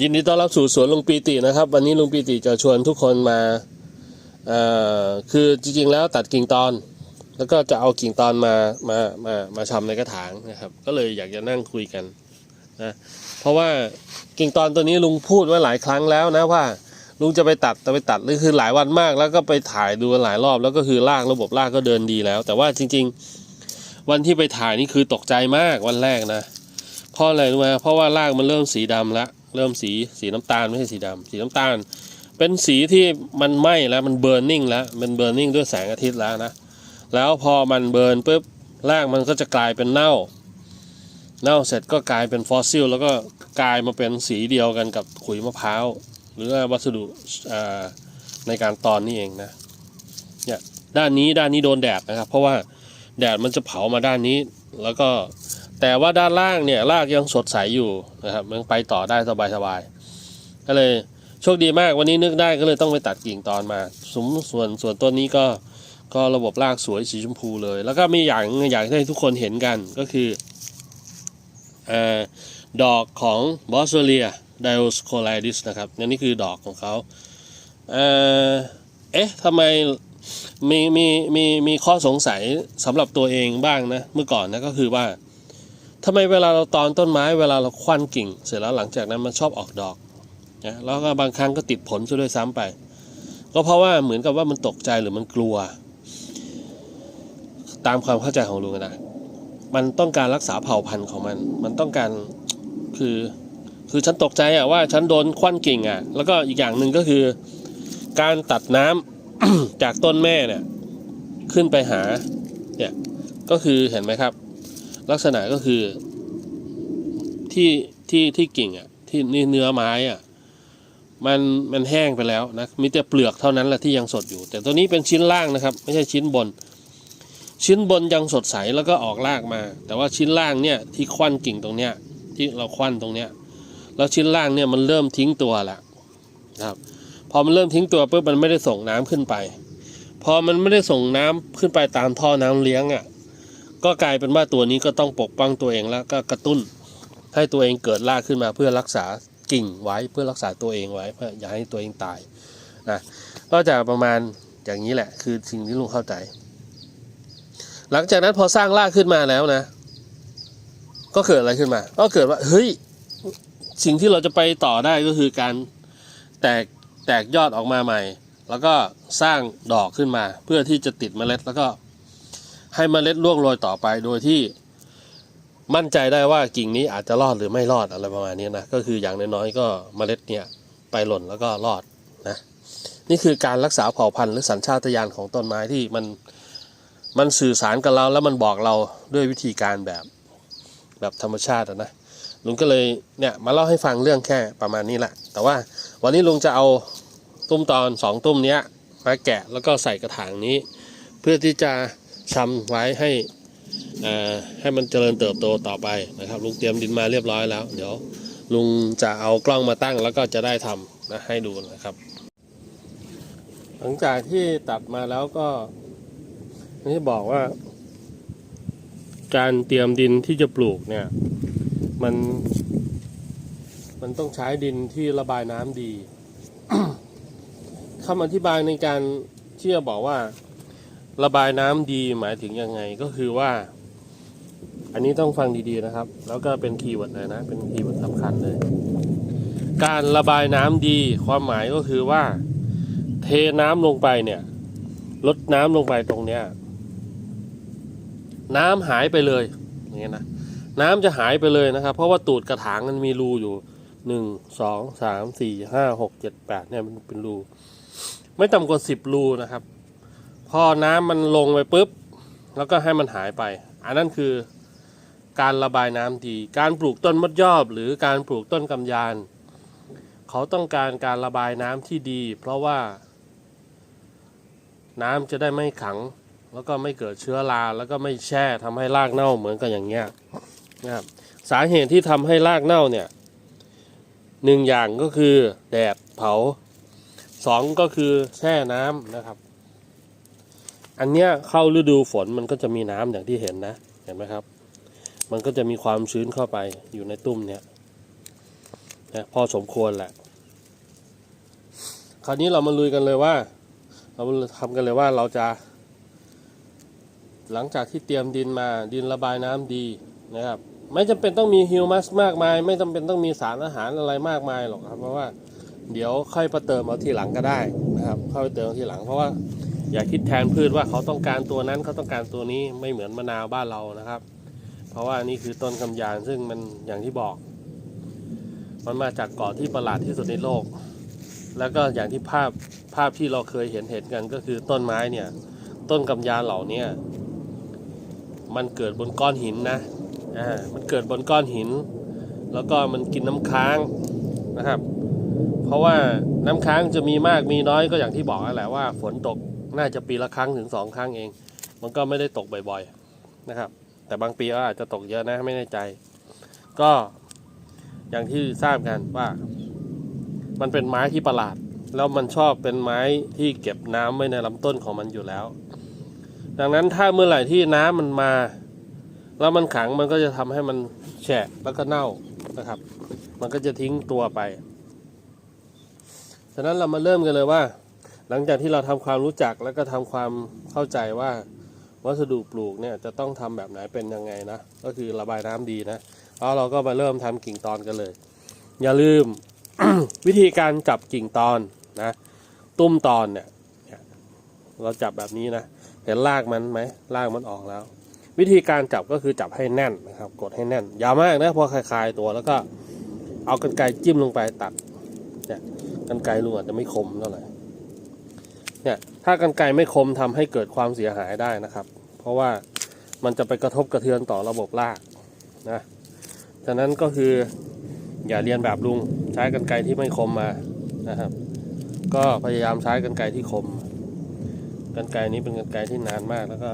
ยินดีต้อนรับสู่สวนลุงปีตินะครับ วันนี้ลุงปีติจะชวนทุกคนมาคือจริงๆแล้วตัดกิ่งตอน แล้วก็จะเอากิ่งตอนมามามามาชำในกระถางนะครับ ก็เลยอยากจะนั่งคุยกันนะเพราะว่ากิ่งตอนตัวนี้ลุงพูดไว้หลายครั้งแล้วนะว่า ลุงจะไปตัดแต่ไปตัดนี่คือหลายวันมาก แล้วก็ไปถ่ายดูหลายรอบ แล้วก็คือลากระบบลากก็เดินดีแล้ว แต่ว่าจริง ๆ วันที่ไปถ่ายนี่คือตกใจมากวันแรกนะเพราะอะไรรู้ไหมเพราะว่ารากมันเริ่มสีดำแล้ว เริ่มสีสีน้ำตาลไม่ใช่สีดำสีน้ำตาล เป็นสีที่มันไหม้แล้วมันเบิร์นนิ่งแล้วมันเบิร์นนิ่งด้วยแสงอาทิตย์แล้วนะแล้วพอมันเบิร์นปุ๊บรากมันก็จะกลายเป็นเน่า เน่าเสร็จก็กลายเป็นฟอสซิล แล้วก็กลายมาเป็นสีเดียวกันกับขุยมะพร้าว หรือวัสดุในการตอนนี่เองนะเนี่ยด้านนี้ด้านนี้โดนแดดนะครับ เพราะว่าแดดมันจะเผามาด้านนี้ แล้วก็ แต่ว่าด้านล่างเนี่ยรากยังสดใสอยู่นะครับยังไปต่อได้สบายๆก็เลยโชคดีมากวันนี้นึกได้ก็เลยต้องไปตัดกิ่งตอนมาสมส่วนส่วนต้นนี้ก็ก็ระบบรากสวยสีชมพูเลย แล้วก็มีอย่างอยากให้ทุกคนเห็นกันก็คืออดอกของบอสเลียไดโอสโคไลดิสนะครับนี่คือดอกของเขาเอ๊ะทำไมมีมีมีมีข้อสงสัยสำหรับตัวเองบ้างนะ เมื่อก่อนนะก็คือว่า ทำไมเวลาเราตอนต้นไม้เวลาเราควันกิ่ง เสร็จแล้วหลังจากนั้นมันชอบออกดอกนะแล้วก็บางครั้งก็ติดผลซะด้วยซ้ำไป ก็เพราะว่าเหมือนกับว่ามันตกใจหรือมันกลัว ตามความเข้าใจของลุงนะมันต้องการรักษาเผ่าพันธุ์ของมัน มันต้องการคือคือฉันตกใจอะว่าฉันโดนควันกิ่งอะแล้วก็อีกอย่างหนึ่งก็คือ การตัดน้ำจากต้นแม่เนี่ยขึ้นไปหาเนี่ยก็คือเห็นไหมครับ ลักษณะก็คือที่ที่ที่กิ่งอะที่นี่เนื้อไม้อะมันมันแห้งไปแล้วนะมีแต่เปลือกเท่านั้นแหละที่ยังสดอยู่ แต่ตัวนี้เป็นชิ้นล่างนะครับ ไม่ใช่ชิ้นบน ชิ้นบนยังสดใสแล้วก็ออกรากมา แต่ว่าชิ้นล่างเนี่ยที่ควันกิ่งตรงเนี้ยที่เราควันตรงเนี้ยแล้วชิ้นล่างเนี่ยมันเริ่มทิ้งตัวแล้วนะครับพอมันเริ่มทิ้งตัวปุ๊บมันไม่ได้ส่งน้ำขึ้นไป พอมันไม่ได้ส่งน้ำขึ้นไปตามท่อน้ำเลี้ยงอะ ก็กลายเป็นว่าตัวนี้ก็ต้องปกป้องตัวเองแล้วก็กระตุ้น ให้ตัวเองเกิดรากขึ้นมาเพื่อรักษากิ่งไว้เพื่อรักษาตัวเองไว้เพื่ออย่าให้ตัวเองตายนะก็จะประมาณอย่างนี้แหละ คือสิ่งที่ลุงเข้าใจ หลังจากนั้นพอสร้างรากขึ้นมาแล้วนะ ก็เกิดอะไรขึ้นมา ก็เกิดว่าเฮ้ยสิ่งที่เราจะไปต่อได้ก็คือการแตกแตกยอดออกมาใหม่ แล้วก็สร้างดอกขึ้นมา เพื่อที่จะติดเมล็ดแล้วก็ ให้เมล็ดร่วงโรยต่อไปโดยที่มั่นใจได้ว่ากิ่งนี้อาจจะรอดหรือไม่รอดอะไรประมาณนี้นะก็คืออย่างน้อยๆก็เมล็ดเนี่ยไปหล่นแล้วก็รอดนะนี่คือการรักษาเผ่าพันธุ์หรือสัญชาตญาณของต้นไม้ที่มันมันสื่อสารกับเราแล้วมันบอกเราด้วยวิธีการแบบแบบธรรมชาตินะลุงก็เลยเนี่ยมาเล่าให้ฟังเรื่องแค่ประมาณนี้แหละ แต่ว่าวันนี้ลุงจะเอาตุ้มตอนสองตุ้มเนี้ยมาแกะแล้วก็ใส่กระถางนี้ เพื่อที่จะ ชำไว้ให้ให้มันเจริญเติบโตต่อไปนะครับ ลุงเตรียมดินมาเรียบร้อยแล้ว เดี๋ยวลุงจะเอากล้องมาตั้งแล้วก็จะได้ทำนะให้ดูนะครับ หลังจากที่ตัดมาแล้วก็นี่บอกว่า การเตรียมดินที่จะปลูกเนี่ย มัน มันต้องใช้ดินที่ระบายน้ำดีคำอธิบายในการที่จะบอกว่า ระบายน้ำดีหมายถึงยังไงก็คือว่า อันนี้ต้องฟังดีๆนะครับ แล้วก็เป็นคีย์เวิร์ดเลยนะ เป็นคีย์เวิร์ดสำคัญเลย การระบายน้ำดีความหมายก็คือว่า เทน้ำลงไปเนี่ยลดน้ำลงไปตรงเนี้ยน้ำหายไปเลยอย่างเงี้ยนะน้ำจะหายไปเลยนะครับ เพราะว่าตูดกระถางมันมีรูอยู่หนึ่งสองสามสี่ห้าหกเจ็ดแปดเนี่ยมันเป็นรู ไม่ต่ำกว่าสิบรูนะครับ พอน้ำมันลงไปปุ๊บ แล้วก็ให้มันหายไป อันนั้นคือการระบายน้ำดี การปลูกต้นมดยอบ หรือการปลูกต้นกำยาน เขาต้องการการระบายน้ำที่ดี เพราะว่า น้ำจะได้ไม่ขัง แล้วก็ไม่เกิดเชื้อราแล้วก็ไม่แช่ทำให้รากเน่าเหมือนกับอย่างเงี้ยนะครับสาเหตุที่ทำให้รากเน่าเนี่ยหนึ่งอย่างก็คือแดดเผาสองก็คือแช่น้ำนะครับ อันเนี้ยเข้าฤดูฝนมันก็จะมีน้ำอย่างที่เห็นนะ เห็นไหมครับ มันก็จะมีความชื้นเข้าไปอยู่ในตุ้มเนี้ยนะพอสมควรแหละ คราวนี้เรามาลุยกันเลยว่า เรามาทำกันเลยว่าเราจะ หลังจากที่เตรียมดินมาดินระบายน้ำดีนะครับ ไม่จำเป็นต้องมีฮิวมัสมากมาย ไม่จำเป็นต้องมีสารอาหารอะไรมากมายหรอกครับ เพราะว่าเดี๋ยวค่อยมาเติมเอาทีหลังก็ได้นะครับค่อยไปเติมเอาทีหลังเพราะว่า อย่าคิดแทนพืชว่าเขาต้องการตัวนั้นเขาต้องการตัวนี้ไม่เหมือนมะนาวบ้านเรานะครับ เพราะว่านี่คือต้นคำยานซึ่งมันอย่างที่บอก มันมาจากเกาะที่ประหลาดที่สุดในโลก แล้วก็อย่างที่ภาพภาพที่เราเคยเห็นเห็นกันก็คือต้นไม้เนี่ย ต้นกำยานเหล่านี้มันเกิดบนก้อนหินนะอ่ามันเกิดบนก้อนหิน แล้วก็มันกินน้ำค้างนะครับ เพราะว่าน้ำค้างจะมีมากมีน้อยก็อย่างที่บอกนั่นแหละว่าฝนตก น่าจะปีละครั้งถึงสองครั้งเอง มันก็ไม่ได้ตกบ่อยๆนะครับ แต่บางปีก็อาจจะตกเยอะนะไม่แน่ใจ ก็อย่างที่ทราบกันว่า มันเป็นไม้ที่ประหลาด แล้วมันชอบเป็นไม้ที่เก็บน้ำไว้ในลำต้นของมันอยู่แล้ว ดังนั้นถ้าเมื่อไหร่ที่น้ำมันมา แล้วมันขังมันก็จะทำให้มันแฉะแล้วก็เน่านะครับ มันก็จะทิ้งตัวไปฉะนั้นเรามาเริ่มกันเลยว่า หลังจากที่เราทำความรู้จักแล้วก็ทำความเข้าใจว่าวัสดุปลูกเนี่ยจะต้องทำแบบไหนเป็นยังไงนะ ก็คือระบายน้ำดีนะแล้วเราก็มาเริ่มทำกิ่งตอนกันเลย อย่าลืมวิธีการจับกิ่งตอนนะ ตุ้มตอนเนี่ย เราจับแบบนี้นะเห็นรากมันไหมรากมันออกแล้ว วิธีการจับก็คือจับให้แน่นนะครับ กดให้แน่นอยาวมากนะพอคลายๆตัวแล้วก็เอากันไกรจิ้มลงไปตัดเนี่ยกันไกรลุงอาจจะไม่คมเท่าไหร่ เนี่ยถ้ากันไกรไม่คมทำให้เกิดความเสียหายได้นะครับ เพราะว่ามันจะไปกระทบกระเทือนต่อระบบรากนะฉะนั้นก็คืออย่าเรียนแบบลุงใช้กันไกรที่ไม่คมมานะครับ ก็พยายามใช้กันไกรที่คม กันไกรนี้เป็นกันไกรที่นานมากแล้วก็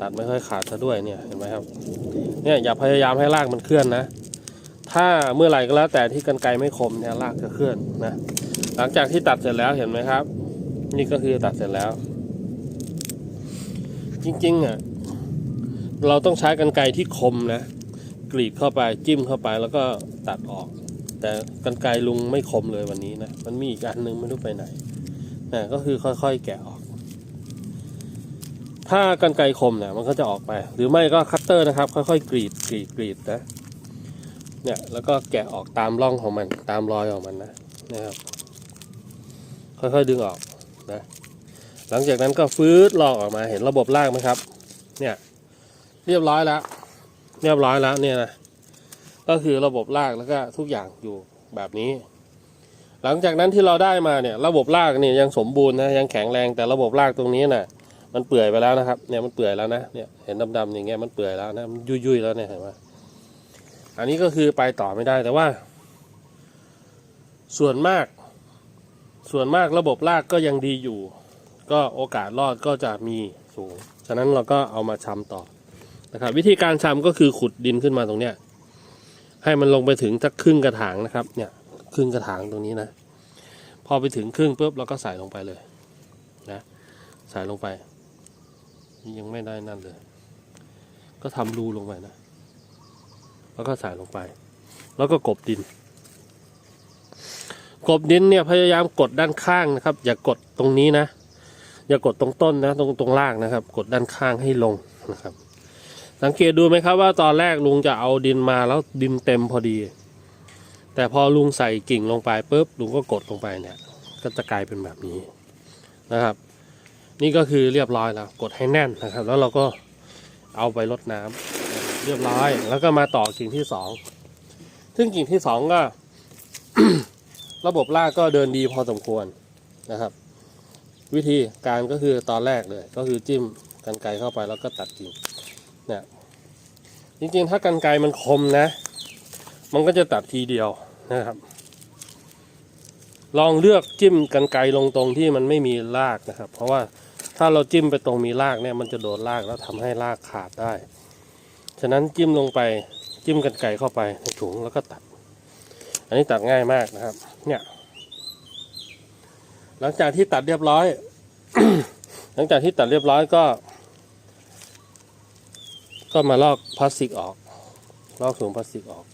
ตัดไม่ค่อยขาดซะด้วยเนี่ยเห็นไหมครับเนี่ยอย่าพยายามให้รากมันเคลื่อนนะ ถ้าเมื่อไหร่ก็แล้วแต่ที่กันไกรไม่คมเนี่ยรากจะเคลื่อนนะหลังจากที่ตัดเสร็จแล้วเห็นไหมครับ นี่ก็คือตัดเสร็จแล้ว จริงๆอะเราต้องใช้กันไกรที่คมนะกรีดเข้าไปจิ้มเข้าไปแล้วก็ตัดออก แต่กันไกรลุงไม่คมเลยวันนี้นะมันมีอีกอันนึงไม่รู้ไปไหนนะก็คือค่อยๆแกะออก ถ้ากันไกรคมเนี่ยมันก็จะออกไป หรือไม่ก็คัตเตอร์นะครับ ค่อยๆกรีดกรีดกรีดนะเนี่ยแล้วก็แกะออกตามร่องของมันตามรอยของมันนะนะครับ ค่อยๆดึงออก นะ หลังจากนั้นก็ฟื้ดลอกออกมาเห็นระบบรากไหมครับ เนี่ย เรียบร้อยแล้ว เรียบร้อยแล้วเนี่ยนะก็คือระบบรากแล้วก็ทุกอย่างอยู่แบบนี้ หลังจากนั้นที่เราได้มาเนี่ย ระบบรากเนี่ยยังสมบูรณ์นะยังแข็งแรงแต่ระบบรากตรงนี้น่ะ มันเปื่อยไปแล้วนะครับ เนี่ยมันเปื่อยแล้วนะเนี่ยเห็นดำๆอย่างเงี้ยมันเปื่อยแล้วนะมันยุ่ยๆแล้วเนี่ยเห็นไหมอันนี้ก็คือไปต่อไม่ได้แต่ว่า ส่วนมาก ส่วนมากระบบรากก็ยังดีอยู่ ก็โอกาสรอดก็จะมีสูง ฉะนั้นเราก็เอามาชำต่อนะครับวิธีการชำก็คือขุดดินขึ้นมาตรงเนี้ยให้มันลงไปถึงสักครึ่งกระถางนะครับ เนี่ยครึ่งกระถางตรงนี้นะ พอไปถึงครึ่งปุ๊บเราก็ใส่ลงไปเลยนะใส่ลงไป ยังไม่ได้นั่นเลย ก็ทำรูลงไปนะ แล้วก็ใส่ลงไป แล้วก็กบดิน กบดินเนี่ยพยายามกดด้านข้างนะครับ อย่ากดตรงนี้นะ อย่ากดตรงต้นนะตรงตรงล่างนะครับ กดด้านข้างให้ลงนะครับ สังเกตดูไหมครับว่าตอนแรกลุงจะเอาดินมาแล้วดินเต็มพอดี แต่พอลุงใส่กิ่งลงไปปุ๊บลุงก็กดลงไปเนี่ย ก็จะกลายเป็นแบบนี้นะครับ นี่ก็คือเรียบร้อยแล้วกดให้แน่นนะครับ แล้วเราก็เอาไปรดน้ำเรียบร้อย แล้วก็มาต่อกิ่งที่สองซึ่งกิ่งที่สองก็ ระบบรากก็เดินดีพอสมควรนะครับ วิธีการก็คือตอนแรกเลย ก็คือจิ้มกันไกเข้าไปแล้วก็ตัดกิ่งเนี่ยจริงๆ ถ้ากันไกมันคมนะ มันก็จะตัดทีเดียวนะครับ ลองเลือกจิ้มกันไกลงตรงที่มันไม่มีรากนะครับ เพราะว่าถ้าเราจิ้มไปตรงมีรากเนี่ยมันจะโดนรากแล้วทำให้รากขาดได้ ฉะนั้นจิ้มลงไปจิ้มกันไกเข้าไปในถุงแล้วก็ตัด อันนี้ตัดง่ายมากนะครับ เนี่ย หลังจากที่ตัดเรียบร้อย หลังจากที่ตัดเรียบร้อยก็ ก็มาลอกพลาสติกออก ลอกถุงพลาสติกออก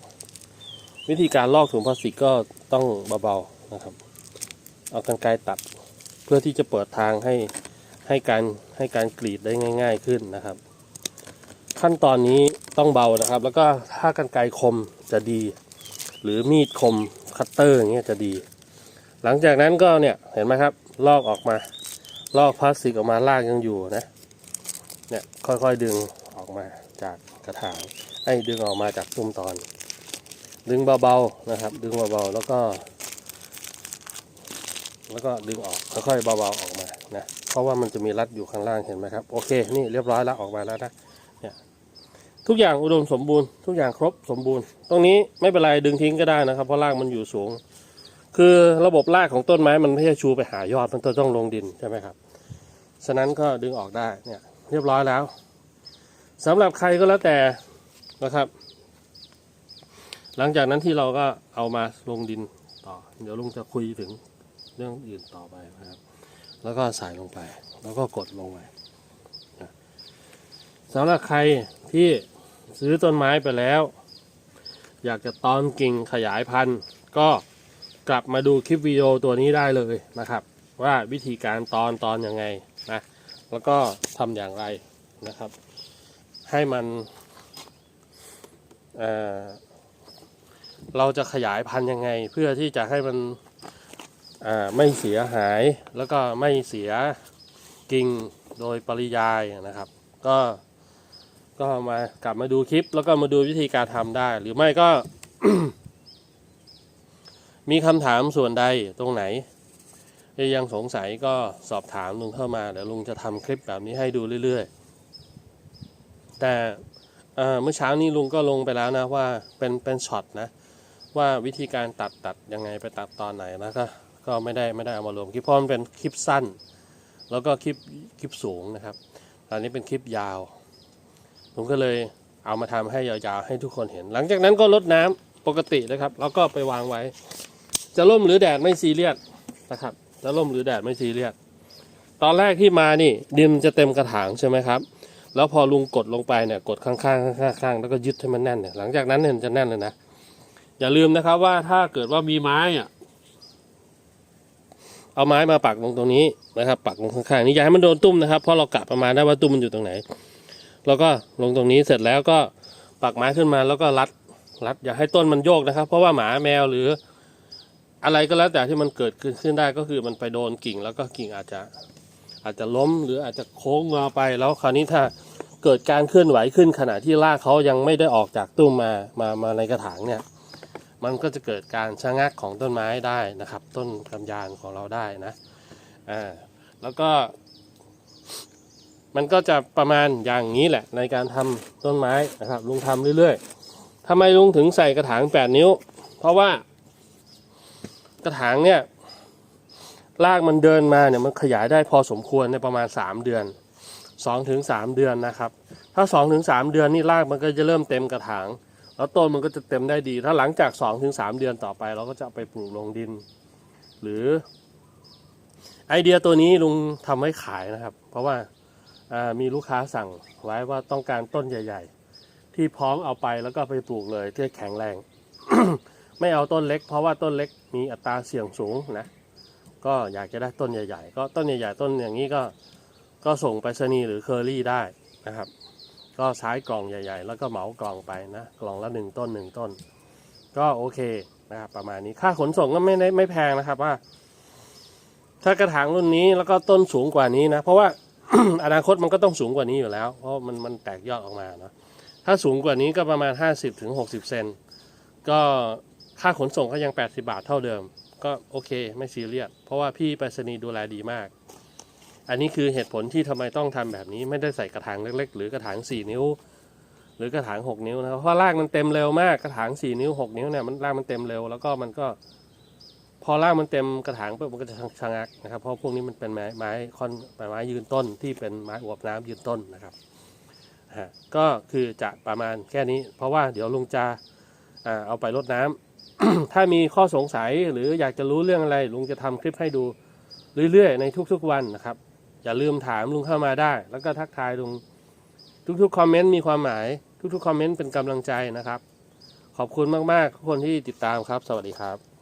วิธีการลอกถุงพลาสติกก็ต้องเบาๆนะครับ เอากรรไกรตัดเพื่อที่จะเปิดทางให้ให้การให้การกรีดได้ง่าย ๆขึ้นนะครับ ขั้นตอนนี้ต้องเบานะครับ แล้วก็ถ้ากรรไกรคมจะดี หรือมีดคม คัตเตอร์อย่างเงี้ยจะดี หลังจากนั้นก็เนี่ยเห็นไหมครับ ลอกออกมา ลอกพลาสติกออกมาลากยังอยู่นะ เนี่ยค่อยๆดึงออกมาจากกระถางไอ้ดึงออกมาจากตุ้มตอน ดึงเบาๆนะครับ ดึงเบาๆแล้วก็ แล้วก็ดึงออกค่อยๆเบาๆออกมานะเพราะว่ามันจะมีรัดอยู่ข้างล่างเห็นไหมครับโอเคนี่เรียบร้อยแล้วออกมาแล้วนะ ทุกอย่างอุดมสมบูรณ์ทุกอย่างครบสมบูรณ์ ตรงนี้ไม่เป็นไรดึงทิ้งก็ได้นะครับ เพราะรากมันอยู่สูง คือระบบรากของต้นไม้มันไม่ใช่ชูไปหายอดมันต้องลงดินใช่ไหมครับฉะนั้นก็ดึงออกได้เนี่ยเรียบร้อยแล้วสำหรับใครก็แล้วแต่นะครับ หลังจากนั้นที่เราก็เอามาลงดินต่อ เดี๋ยวลุงจะคุยถึงเรื่องอื่นต่อไปนะครับ แล้วก็ใส่ลงไป แล้วก็กดลงไปสำหรับใครที่ ซื้อต้นไม้ไปแล้ว อยากจะตอนกิ่งขยายพันธุ์ก็กลับมาดูคลิปวิดีโอตัวนี้ได้เลยนะครับ ว่าวิธีการตอนตอนยังไงนะแล้วก็ทำอย่างไรนะครับ ให้มันเเราจะขยายพันธุ์ยังไง เพื่อที่จะให้มันไม่เสียหายแล้วก็ไม่เสียกิ่งโดยปริยายนะครับ ก็ ก็มากลับมาดูคลิป แล้วก็มาดูวิธีการทำได้ หรือไม่ก็ มีคำถามส่วนใดตรงไหนยังสงสัยก็สอบถามลุงเข้ามาเดี๋ยวลุงจะทำคลิปแบบนี้ให้ดูเรื่อยๆ แต่เอ่อเมื่อเช้านี้ลุงก็ลงไปแล้วนะว่าเป็นเป็นช็อตนะว่าวิธีการตัดตัดยังไงไปตัดตอนไหนนะก็ก็ไม่ได้ไม่ได้เอามารวมคลิปเพราะมันเป็นคลิปสั้น แล้วก็คลิปคลิปสูงนะครับ ตอนนี้เป็นคลิปยาว ผมก็เลยเอามาทำให้ยาวๆให้ทุกคนเห็น หลังจากนั้นก็ลดน้ำปกตินะครับ แล้วก็ไปวางไว้ จะร่มหรือแดดไม่ซีเรียสนะครับ จะร่มหรือแดดไม่ซีเรียสตอนแรกที่มานี่ดินจะเต็มกระถางใช่ไหมครับ แล้วพอลุงกดลงไปเนี่ยกดข้างๆข้างๆแล้วก็ยึดให้มันแน่นเนี่ยหลังจากนั้นเนี่ยจะแน่นเลยนะอย่าลืมนะครับว่าถ้าเกิดว่ามีไม้อะเอาไม้มาปักลงตรงนี้นะครับ ปักลงข้างๆนี่อย่าให้มันโดนตุ้มนะครับเพราะเรากะประมาณได้ว่าตุ้มมันอยู่ตรงไหน แล้วก็ลงตรงนี้เสร็จแล้วก็ปักไม้ขึ้นมาแล้วก็รัดรัดอย่าให้ต้นมันโยกนะครับ เพราะว่าหมาแมวหรือ อะไรก็แล้วแต่ที่มันเกิดขึ้นขึ้นได้ก็คือมันไปโดนกิ่งแล้วก็กิ่งอาจจะอาจจะล้มหรืออาจจะโค้งงอไปแล้วคราวนี้ถ้าเกิดการเคลื่อนไหวขึ้นขณะที่รากเขายังไม่ได้ออกจากตุ้มมามามาในกระถางเนี่ย มันก็จะเกิดการชะงักของต้นไม้ได้นะครับ ต้นกำยานของเราได้นะอ่าแล้วก็ มันก็จะประมาณอย่างนี้แหละในการทำต้นไม้นะครับ ลุงทำเรื่อยๆทำไมลุงถึงใส่กระถาง8นิ้ว เพราะว่ากระถางเนี่ยรากมันเดินมาเนี่ยมันขยายได้พอสมควรในประมาณ 3 เดือน2ถึง3เดือนนะครับ ถ้า2ถึง3เดือนนี่รากมันก็จะเริ่มเต็มกระถาง แล้วต้นมันก็จะเต็มได้ดี ถ้าหลังจาก2ถึง3เดือนต่อไป เราก็จะไปปลูกลงดิน หรือไอเดียตัวนี้ลุงทำไว้ขายนะครับ เพราะว่า มีลูกค้าสั่งไว้ว่าต้องการต้นใหญ่ ๆ ที่พร้อมเอาไปแล้วก็ไปปลูกเลยที่แข็งแรง ไม่เอาต้นเล็ก เพราะว่าต้นเล็กมีอัตราเสี่ยงสูงนะก็อยากจะได้ต้นใหญ่ ๆ ก็ต้นใหญ่ ๆ ต้นอย่างนี้ก็ก็ส่งไปรษณีหรือเคอรี่ได้นะครับ ก็ใช้กล่องใหญ่ ๆ แล้วก็เหมากล่องไปนะกล่องละหนึ่งต้นหนึ่งต้น ก็โอเคนะครับประมาณนี้ค่าขนส่งก็ไม่ได้ไม่แพงนะครับว่า ถ้ากระถางรุ่นนี้แล้วก็ต้นสูงกว่านี้นะ เพราะว่า อนาคตมันก็ต้องสูงกว่านี้อยู่แล้ว เพราะมันมันแตกยอดออกมาเนาะถ้าสูงกว่านี้ก็ประมาณ 50ถึง60เซนก็ค่าขนส่งก็ยัง 80 บาทเท่าเดิม ก็โอเคไม่ซีเรียสเพราะว่าพี่ไปรษณีย์ดูแลดีมาก อันนี้คือเหตุผลที่ทำไมต้องทำแบบนี้ไม่ได้ใส่กระถางเล็ก ๆ หรือกระถาง 4 นิ้ว หรือกระถาง 6 นิ้วนะครับเพราะรากมันเต็มเร็วมากกระถาง 4 นิ้ว 6 นิ้วเนี่ยมันรากมันเต็มเร็วแล้วก็มันก็ พอรากมันเต็มกระถางปุ๊บมันก็จะชะงักนะครับ เพราะพวกนี้มันเป็นไม้ไม้คอนไม้ยืนต้นที่เป็นไม้อวบน้ำยืนต้นนะครับฮะก็คือจะประมาณแค่นี้ เพราะว่าเดี๋ยวลุงจะเอาไปรดน้ำถ้ามีข้อสงสัยหรืออยากจะรู้เรื่องอะไร ลุงจะทำคลิปให้ดูเรื่อยๆ ในทุกๆวันนะครับ อย่าลืมถามลุงเข้ามาได้ แล้วก็ทักทายลุงทุกๆคอมเมนต์มีความหมาย ทุกๆคอมเมนต์เป็นกำลังใจนะครับ ขอบคุณมากๆทุกคนที่ติดตามครับ สวัสดีครับ